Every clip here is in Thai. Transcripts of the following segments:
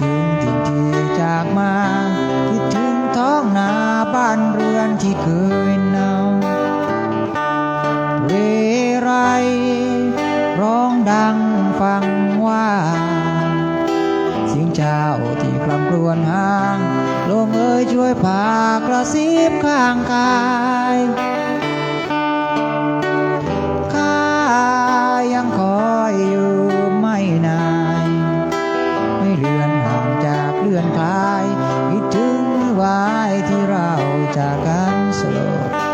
ถึงถิ่นที่จากมาคิดถึงท้องนาบ้านเรือนที่เคยนาเรไร ร้องดังฟังว่า เสียงเจ้าที่กลำกลวนห่างลมเอ่ยช่วยพากระซิบข้างกาย ห่างจากเลือนคลายคิดถึงวายที่เราจากกันสลบ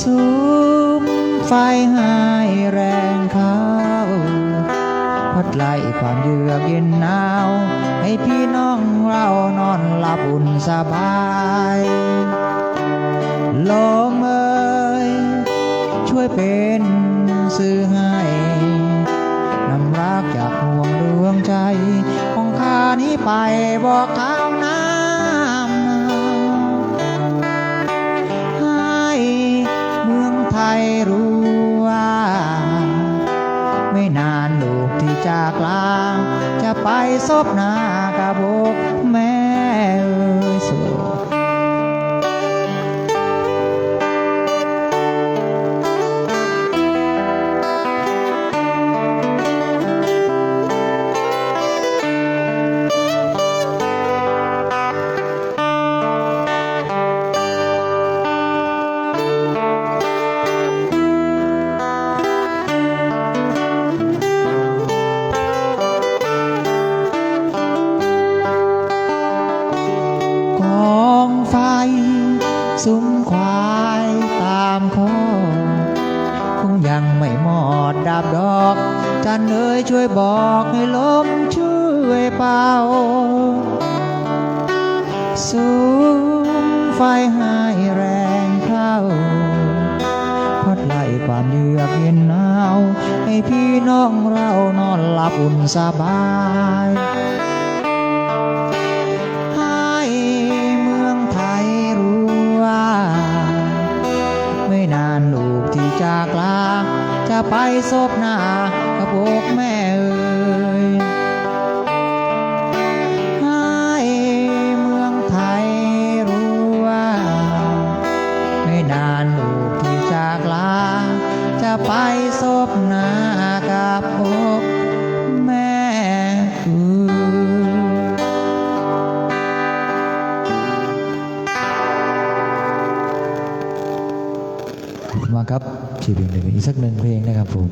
สุมไฟให้แรงเขาพัดไล่ความเยือกเย็นหนาว ให้พี่น้องเรานอนหลับอุ่นสบายลมเอ่ยช่วยเป็นสื่อให้นำรักจากห่วงดวงใจ ของข้านี้ไปบอกข่า รู้ว่า ไม่นานลูกที่จากลาจะไปซบหน้ากับอก สุมควายตามคอคงยังไม่หมดดับดอก จันเอ๋ยช่วยบอกให้ลมช่วยเป่าสุมไฟให้แรงเข้าพัดไล่ความเยือกเย็นหนาว ให้พี่น้องเรานอนหลับอุ่นสบาย ไปซบหน้ากับอกแม่เอ่ยให้เมืองไทยรู้ว่า ไม่นานลูกที่จากลา จะไปซบหน้ากับอกแม่เอ่ยขอบคุณมากครับ ชื่อเพลงหนึ่งอีกสักหนึ่งเพลงนะครับผม